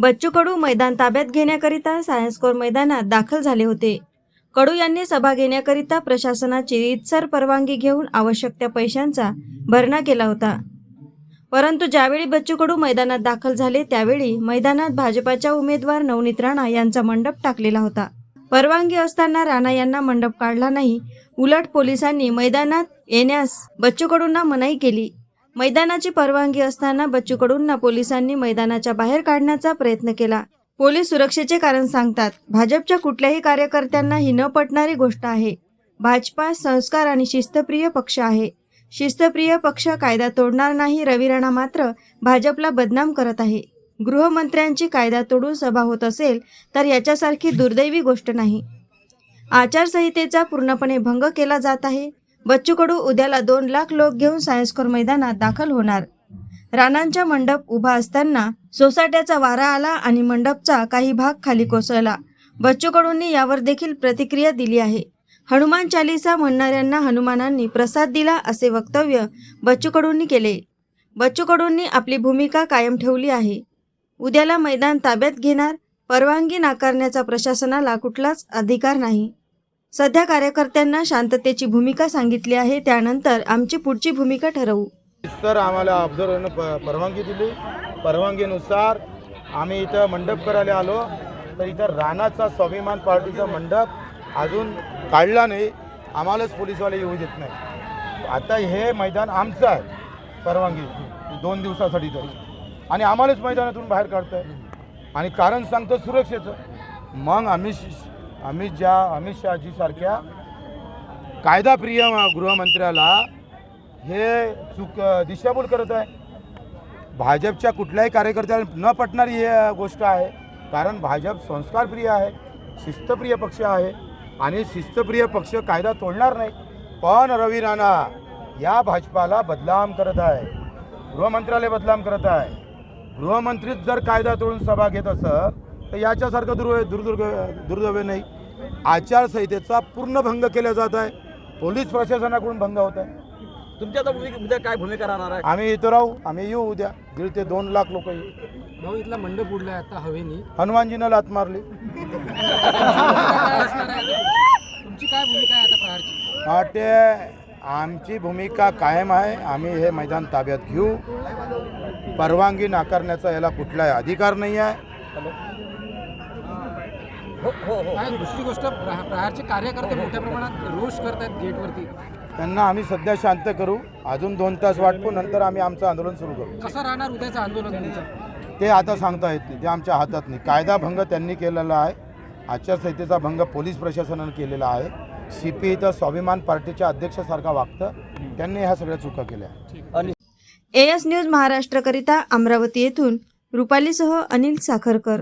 बच्चू कडू मैदान ताब्यात घेण्याकरिता सायन्स कोर मैदानात दाखल झाले होते. कडू यांनी सभा घेण्याकरिता प्रशासनाची रीतसर परवानगी घेऊन आवश्यक त्या पैशांचा भरणा केला होता. परंतु ज्यावेळी बच्चू कडू मैदानात दाखल झाले त्यावेळी मैदानात भाजपाच्या उमेदवार नवनीत राणा यांचा मंडप टाकलेला होता. परवानगी असताना राणा यांना मंडप काढला नाही. उलट पोलिसांनी मैदानात येण्यास बच्चू कडूंना मनाई केली. मैदानाची परवानगी असताना बच्चूकडूंना पोलिसांनी मैदानाच्या बाहेर काढण्याचा प्रयत्न केला. पोलीस सुरक्षेचे कारण सांगतात भाजपच्या कुठल्याही कार्यकर्त्यांना ही न पटणारी गोष्ट आहे. भाजपा संस्कार आणि शिस्तप्रिय पक्ष आहे. शिस्तप्रिय पक्ष कायदा तोडणार नाही रवी राणा मात्र भाजपला बदनाम करत आहे. गृहमंत्र्यांची कायदा तोडून सभा होत असेल तर याच्यासारखी दुर्दैवी गोष्ट नाही. आचारसंहितेचा पूर्णपणे भंग केला जात आहे. बच्चू कडू उद्याला दोन लाख लोक घेऊन सायन्सकोर मैदानात दाखल होणार. राणांचा मंडप उभा असताना सोसाट्याचा वारा आला आणि मंडपचा काही भाग खाली कोसळला. बच्चू कडूंनी यावर देखील प्रतिक्रिया दिली आहे. हनुमान चालिसा म्हणणाऱ्यांना हनुमानांनी प्रसाद दिला असे वक्तव्य बच्चू कडूंनी केले. बच्चू कडूंनी आपली भूमिका कायम ठेवली आहे. उद्याला मैदान ताब्यात घेणार परवानगी नाकारण्याचा प्रशासनाला कुठलाच अधिकार नाही. सध्या कार्यकर्त्यांना शांततेची भूमिका सांगितली आहे. त्यानंतर आमची पुढची भूमिका ठरवू. तर आम्हाला ऑब्झर्वरनं प परवानगी दिली. परवानगीनुसार आम्ही इथं मंडप करायला आलो. तर इथं राणाचा स्वाभिमान पार्टीचा मंडप अजून काढला नाही. आम्हालाच पोलीसवाले येऊ देत नाही आता हे मैदान आमचं आहे. परवानगी. दोन दिवसासाठी तर. आणि आम्हालाच मैदानातून बाहेर काढत आहे आणि कारण सांगतो सुरक्षेचं. मग आम्ही अमित ज्या अमित शहाजी सारख्या कायदाप्रिय गृहमंत्र्याला हे चूक दिशाभूल करत आहे. भाजपच्या कुठल्याही कार्यकर्त्याला न पटणारी ही गोष्ट आहे. कारण भाजप संस्कारप्रिय आहे शिस्तप्रिय पक्ष आहे आणि शिस्तप्रिय पक्ष कायदा तोडणार नाही. पण रवी राणा या भाजपाला बदलाम करत आहे. गृहमंत्र्याला बदलाम करत आहे. गृहमंत्रीच जर कायदा तोडून सभा घेत असं तर याच्यासारखं दुर् दुर्दुर्ग दुर्दैव नाही. आचारसंहितेचा पूर्ण भंग केला जात आहे. पोलीस प्रशासनाकडून भंग होत आहे. तुमची आता भूमिका उद्या काय भूमिका राहणार आहे? आम्ही इथं राहू. आम्ही येऊ उद्या. दीड ते दोन लाख लोक येऊ. भाऊ इथला मंडप उडलाय आता हवेनी. हनुमानजीनं लात मारली. तुमची काय भूमिका आहे आता प्रहारची? वाटते आमची भूमिका कायम आहे. आम्ही हे मैदान ताब्यात घेऊ. परवानगी नाकारण्याचा याला कुठलाही अधिकार नाही आहे. हो हो हो. काय दुसरी गोष्ट प्रहा- प्रहारचे कार्यकर्ते मोठ्या प्रमाणात रोष करतायत गेटवरती. त्यांना आम्ही सध्या शांत करू. अजून दोन तास वाटपू नंतर आम्ही आमचं आंदोलन सुरू करू. कसं राहणार उद्याचं आंदोलन तुमचं? ते आता सांगता येत नाही. ते आमच्या हातात नाही. कायदा भंग त्यांनी केलेला आहे. आचारसंहितेचा भंग पोलीस प्रशासनानं केलेला आहे. सी पी इथं स्वाभिमान पार्टीच्या अध्यक्षासारखा वागतं. त्यांनी ह्या सगळ्या चुका केल्या. आणि एएस न्यूज महाराष्ट्रकरिता अमरावती येथून रुपालीसह अनिल साखरकर.